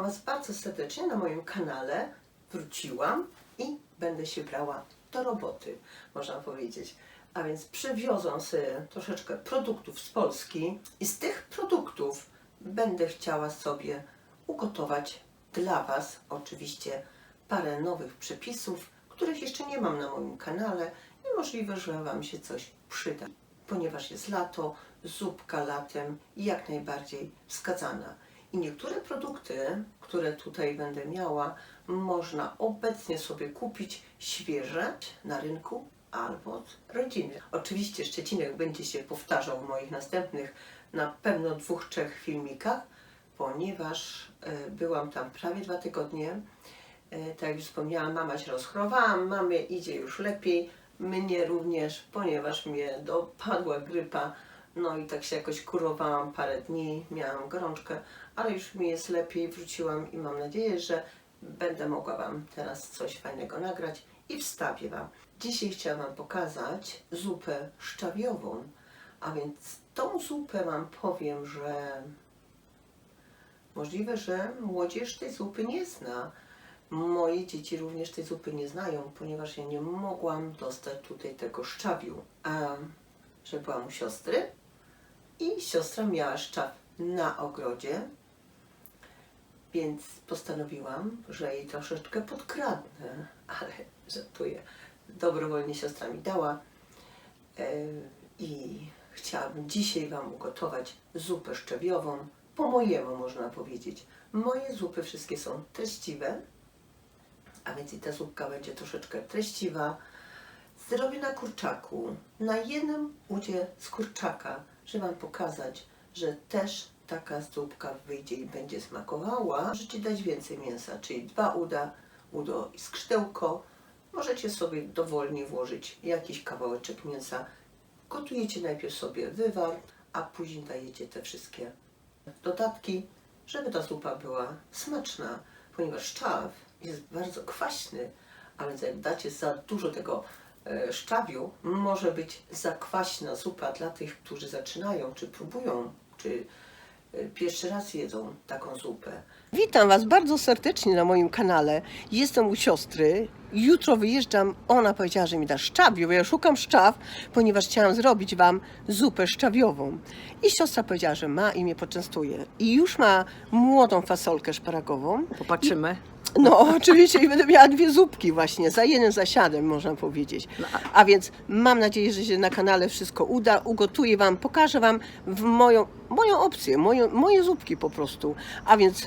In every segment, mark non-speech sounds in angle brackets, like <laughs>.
Witam Was bardzo serdecznie na moim kanale. Wróciłam i będę się brała do roboty, można powiedzieć. A więc przywiozłam sobie troszeczkę produktów z Polski i z tych produktów będę chciała sobie ugotować dla Was oczywiście parę nowych przepisów, których jeszcze nie mam na moim kanale i możliwe, że Wam się coś przyda. Ponieważ jest lato, zupka latem jak najbardziej wskazana. I niektóre produkty, które tutaj będę miała, można obecnie sobie kupić świeże na rynku albo od rodziny. Oczywiście Szczecinek będzie się powtarzał w moich następnych na pewno dwóch, trzech filmikach, ponieważ e, byłam tam prawie dwa tygodnie. E, Tak jak już wspomniałam, mama się rozchorowała, mamie idzie już lepiej, mnie również, ponieważ mnie dopadła grypa. No i tak się jakoś kurowałam parę dni, miałam gorączkę, ale już mi jest lepiej, wróciłam i mam nadzieję, że będę mogła Wam teraz coś fajnego nagrać i wstawię Wam. Dzisiaj chciałam Wam pokazać zupę szczawiową, a więc tą zupę Wam powiem, że możliwe, że młodzież tej zupy nie zna. Moje dzieci również tej zupy nie znają, ponieważ ja nie mogłam dostać tutaj tego szczawiu. A że byłam u siostry i siostra miała szczaw na ogrodzie, więc postanowiłam, że jej troszeczkę podkradnę, <laughs> ale żartuję. Dobrowolnie siostra mi dała e, i chciałabym dzisiaj Wam ugotować zupę szczawiową, po mojemu można powiedzieć. Moje zupy wszystkie są treściwe, a więc i ta zupka będzie troszeczkę treściwa. Zrobię na kurczaku, na jednym udzie z kurczaka, żeby Wam pokazać, że też taka zupka wyjdzie i będzie smakowała. Możecie dać więcej mięsa, czyli dwa uda, udo i skrzydełko. Możecie sobie dowolnie włożyć jakiś kawałeczek mięsa. Gotujecie najpierw sobie wywar, a później dajecie te wszystkie dodatki, żeby ta zupa była smaczna, ponieważ szczaw jest bardzo kwaśny, a więc jak dacie za dużo tego e, szczawiu, może być za kwaśna zupa dla tych, którzy zaczynają, czy próbują, czy pierwszy raz jedzą taką zupę. Witam Was bardzo serdecznie na moim kanale. Jestem u siostry. Jutro wyjeżdżam. Ona powiedziała, że mi da szczawiu, bo ja szukam szczaw, ponieważ chciałam zrobić Wam zupę szczawiową. I siostra powiedziała, że ma i mnie poczęstuje. I już ma młodą fasolkę szparagową. Popatrzymy. No, <laughs> oczywiście i będę miała dwie zupki właśnie, za jednym zasiadem można powiedzieć. A więc mam nadzieję, że się na kanale wszystko uda, ugotuję Wam, pokażę Wam w moją, moją opcję, moją, moje zupki po prostu. A więc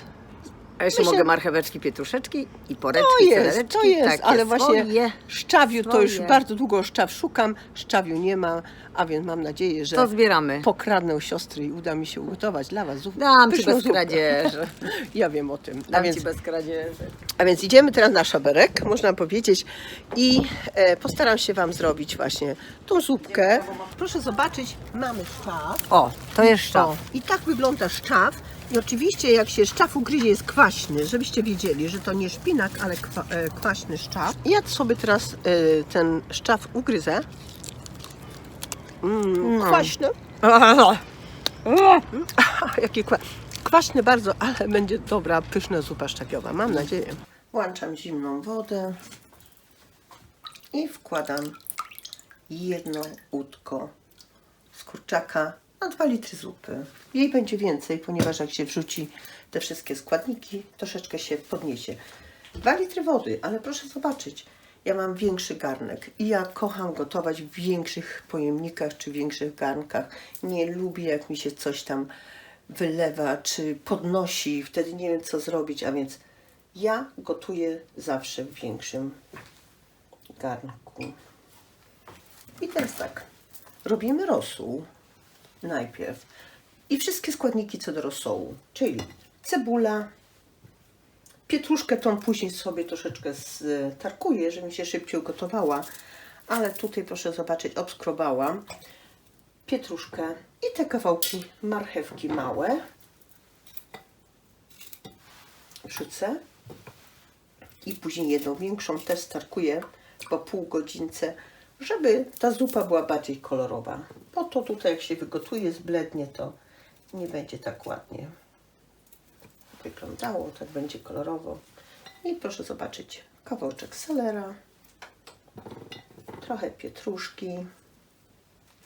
A jeszcze Myślę- mogę marcheweczki, pietruszeczki i poreczki, to jest, to jest, takie ale właśnie swoje. szczawiu to już swoje. bardzo długo szczaw szukam, szczawiu nie ma, a więc mam nadzieję, że To zbieramy. pokradnę u siostry i uda mi się ugotować dla Was zupę. Dam ci pyszną bez zupkę. kradzieży. <laughs> Ja wiem o tym. A Dam więc ci bez kradzieży. A więc idziemy teraz na szaberek, można powiedzieć, i e, postaram się Wam zrobić właśnie tą zupkę. Proszę zobaczyć, mamy szczaw. O, to jest szczaw. I tak wygląda szczaw. I oczywiście jak się szczaw ugryzie jest kwaśny, żebyście wiedzieli, że to nie szpinak, ale kwa, e, kwaśny szczaw. I ja sobie teraz e, ten szczaw ugryzę. Mm, No. Kwaśny. <laughs> <laughs> Jakie kwa... Kwaśny bardzo, ale będzie dobra, pyszna zupa szczawiowa, mam nadzieję. Włączam zimną wodę i wkładam jedno łódko z kurczaka na 2 litry zupy. Jej będzie więcej, ponieważ jak się wrzuci te wszystkie składniki, troszeczkę się podniesie. 2 litry wody, ale proszę zobaczyć, ja mam większy garnek i ja kocham gotować w większych pojemnikach czy większych garnkach. Nie lubię, jak mi się coś tam wylewa czy podnosi, wtedy nie wiem, co zrobić, a więc ja gotuję zawsze w większym garnku. I teraz tak, robimy rosół najpierw. I wszystkie składniki co do rosołu, czyli cebula, pietruszkę tą później sobie troszeczkę starkuję, żeby mi się szybciej ugotowała, ale tutaj proszę zobaczyć, obskrobałam pietruszkę i te kawałki marchewki małe. Wrzucę i później jedną większą też starkuję po pół godzince, żeby ta zupa była bardziej kolorowa. Bo to tutaj jak się wygotuje, zblednie, to nie będzie tak ładnie. wyglądało, tak będzie kolorowo. I proszę zobaczyć, kawałeczek selera, trochę pietruszki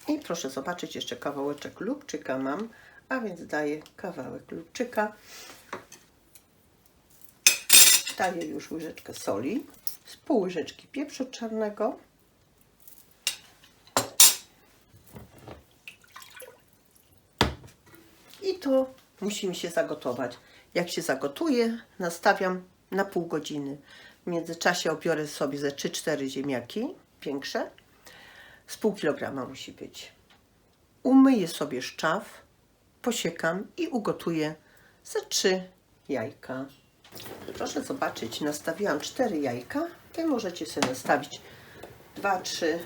i proszę zobaczyć, jeszcze kawałeczek lubczyka mam, a więc daję kawałek lubczyka. Daję już łyżeczkę soli, z pół łyżeczki pieprzu czarnego. I to musi mi się zagotować. Jak się zagotuje, nastawiam na pół godziny. W międzyczasie obiorę sobie ze 3-4 ziemniaki większe. Z pół kilograma musi być. Umyję sobie szczaw, posiekam i ugotuję ze 3 jajka. Proszę zobaczyć, nastawiłam 4 jajka. Wy możecie sobie nastawić 2, 3,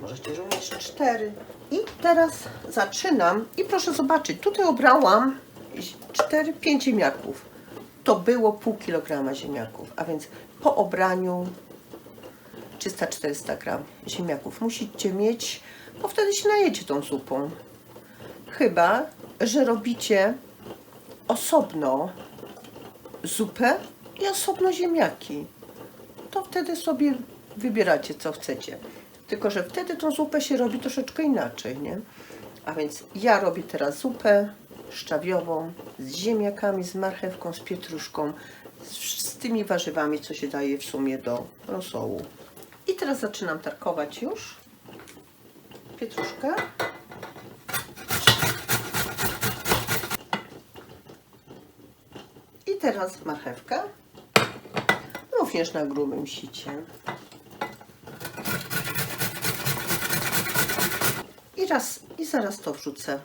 możecie również 4. I teraz zaczynam. I proszę zobaczyć, tutaj obrałam 4-5 ziemniaków. To było pół kilograma ziemniaków, a więc po obraniu 300-400 gram ziemniaków musicie mieć, bo wtedy się najecie tą zupą. Chyba, że robicie osobno zupę i osobno ziemniaki. To wtedy sobie wybieracie, co chcecie. Tylko, że wtedy tą zupę się robi troszeczkę inaczej, nie? A więc ja robię teraz zupę szczawiową z ziemniakami, z marchewką, z pietruszką, z, z tymi warzywami, co się daje w sumie do rosołu. I teraz zaczynam tarkować już pietruszkę. I teraz marchewkę. Również na grubym sicie. Raz, i zaraz to wrzucę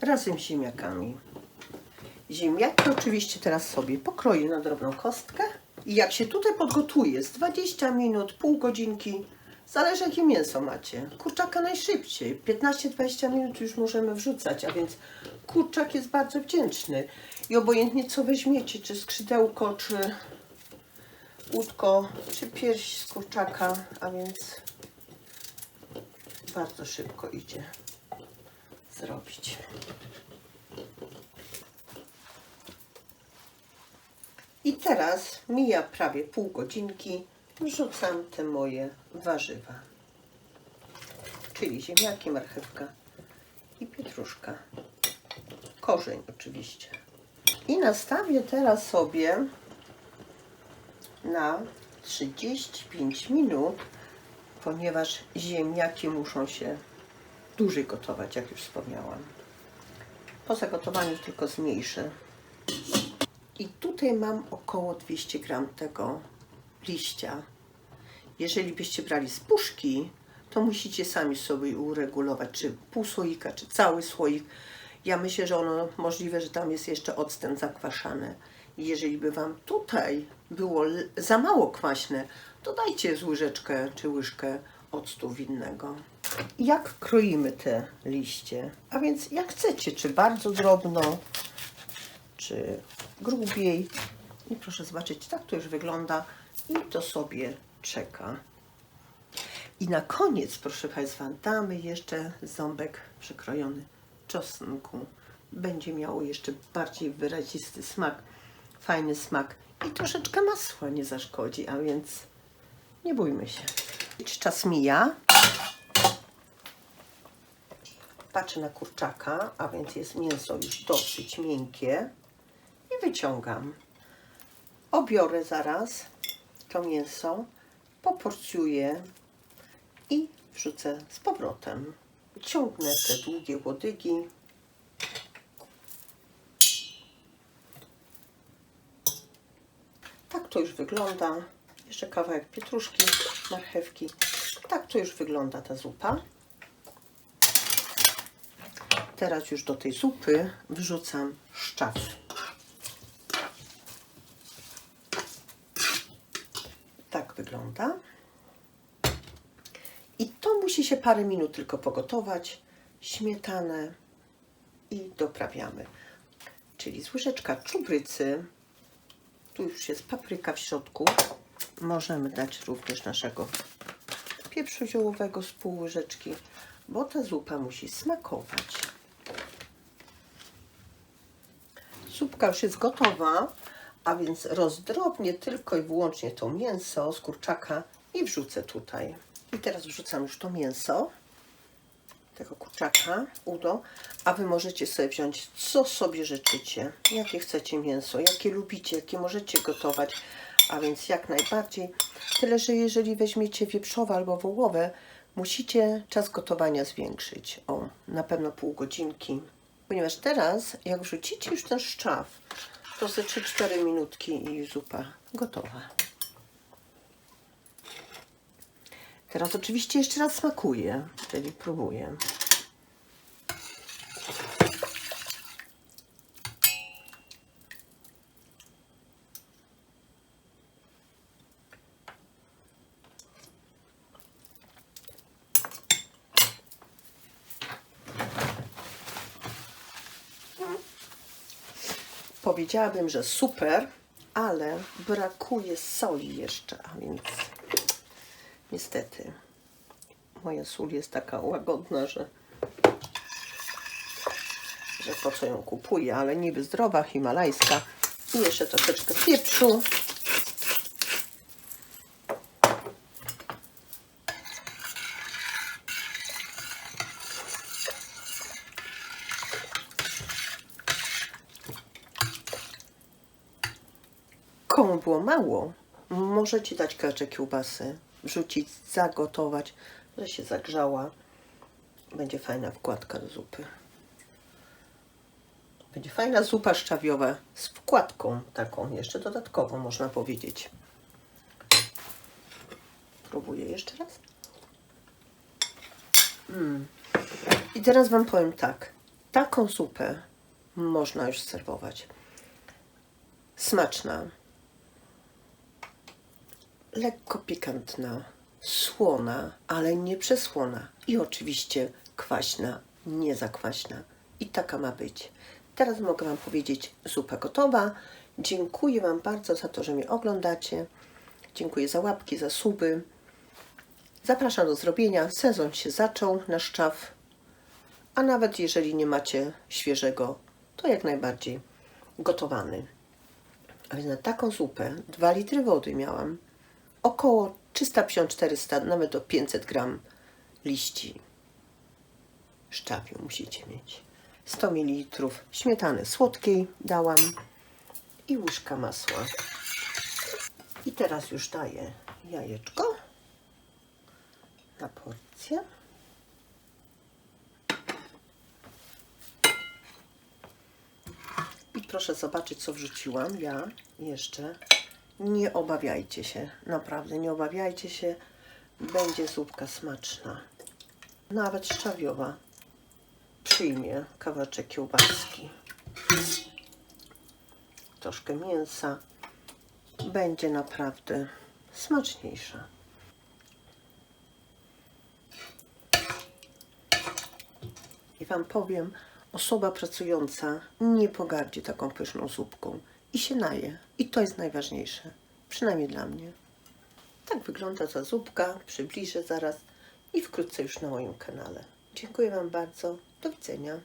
razem z ziemniakami. Ziemniaki oczywiście teraz sobie pokroję na drobną kostkę. I jak się tutaj podgotuje z 20 minut, pół godzinki, zależy jakie mięso macie. Kurczaka najszybciej, 15-20 minut już możemy wrzucać, a więc kurczak jest bardzo wdzięczny. I obojętnie co weźmiecie, czy skrzydełko, czy łódko, czy pierś z kurczaka, a więc bardzo szybko idzie zrobić. I teraz mija prawie pół godzinki, wrzucam te moje warzywa. Czyli ziemniaki, marchewka i pietruszka. Korzeń oczywiście. I nastawię teraz sobie na 35 minut, ponieważ ziemniaki muszą się dłużej gotować, jak już wspomniałam. Po zagotowaniu tylko zmniejszę. I tutaj mam około 200 gram tego liścia. Jeżeli byście brali z puszki, to musicie sami sobie uregulować, czy pół słoika, czy cały słoik. Ja myślę, że ono możliwe, że tam jest jeszcze octem zakwaszane. I Jeżeli by Wam tutaj było za mało kwaśne, to dajcie z łyżeczkę czy łyżkę octu winnego. Jak kroimy te liście? A więc jak chcecie, czy bardzo drobno, czy grubiej. I proszę zobaczyć, tak to już wygląda i to sobie czeka. I na koniec, proszę Państwa, damy jeszcze ząbek przykrojony czosnku. Będzie miało jeszcze bardziej wyrazisty smak, fajny smak i troszeczkę masła nie zaszkodzi, a więc nie bójmy się. Czas mija. Patrzę na kurczaka, a więc jest mięso już dosyć miękkie i wyciągam. Obiorę zaraz to mięso, poporcjuję i wrzucę z powrotem. Ciągnę te długie łodygi. Tak to już wygląda. Jeszcze kawałek pietruszki, marchewki. Tak to już wygląda ta zupa. Teraz już do tej zupy wrzucam szczaw. Tak wygląda. I to musi się parę minut tylko pogotować. Śmietanę i doprawiamy. Czyli z łyżeczka czubrycy. Tu już jest papryka w środku. Możemy dać również naszego pieprzu ziołowego z pół łyżeczki, bo ta zupa musi smakować. Zupka już jest gotowa, a więc rozdrobnię tylko i wyłącznie to mięso z kurczaka i wrzucę tutaj. I teraz wrzucam już to mięso tego kurczaka, udo, a wy możecie sobie wziąć co sobie życzycie, jakie chcecie mięso, jakie lubicie, jakie możecie gotować, a więc jak najbardziej. Tyle, że jeżeli weźmiecie wieprzowe albo wołowe, musicie czas gotowania zwiększyć o na pewno pół godzinki, ponieważ teraz jak wrzucicie już ten szczaw, to ze 3-4 minutki i zupa gotowa. Teraz oczywiście jeszcze raz smakuję, czyli próbuję. Powiedziałabym, że super, ale brakuje soli jeszcze, a więc niestety moja sól jest taka łagodna, że, że po co ją kupuję, ale niby zdrowa, himalajska. I jeszcze troszeczkę pieprzu. Komu było mało, możecie dać kawałeczek kiełbasy, wrzucić, zagotować, że się zagrzała. Będzie fajna wkładka do zupy. Będzie fajna zupa szczawiowa z wkładką taką, jeszcze dodatkową można powiedzieć. Próbuję jeszcze raz. Mm. I teraz Wam powiem tak. Taką zupę można już serwować. Smaczna, lekko pikantna, słona, ale nie przesłona i oczywiście kwaśna, nie za kwaśna. I taka ma być. Teraz mogę Wam powiedzieć, zupa gotowa. Dziękuję Wam bardzo za to, że mnie oglądacie. Dziękuję za łapki, za suby. Zapraszam do zrobienia. Sezon się zaczął na szczaw. A nawet jeżeli nie macie świeżego, to jak najbardziej gotowany. A więc na taką zupę 2 litry wody miałam około 350-400, nawet do 500 gram liści szczawiu musicie mieć. 100 ml śmietany słodkiej dałam i łyżka masła. I teraz już daję jajeczko na porcję. I proszę zobaczyć, co wrzuciłam ja jeszcze. Nie obawiajcie się, naprawdę nie obawiajcie się. Będzie zupka smaczna. Nawet szczawiowa. Przyjmie kawałeczek kiełbaski. Troszkę mięsa. Będzie naprawdę smaczniejsza. I Wam powiem, osoba pracująca nie pogardzi taką pyszną zupką i się naje. I to jest najważniejsze, przynajmniej dla mnie. Tak wygląda ta zupka, przybliżę zaraz i wkrótce już na moim kanale. Dziękuję Wam bardzo, do widzenia.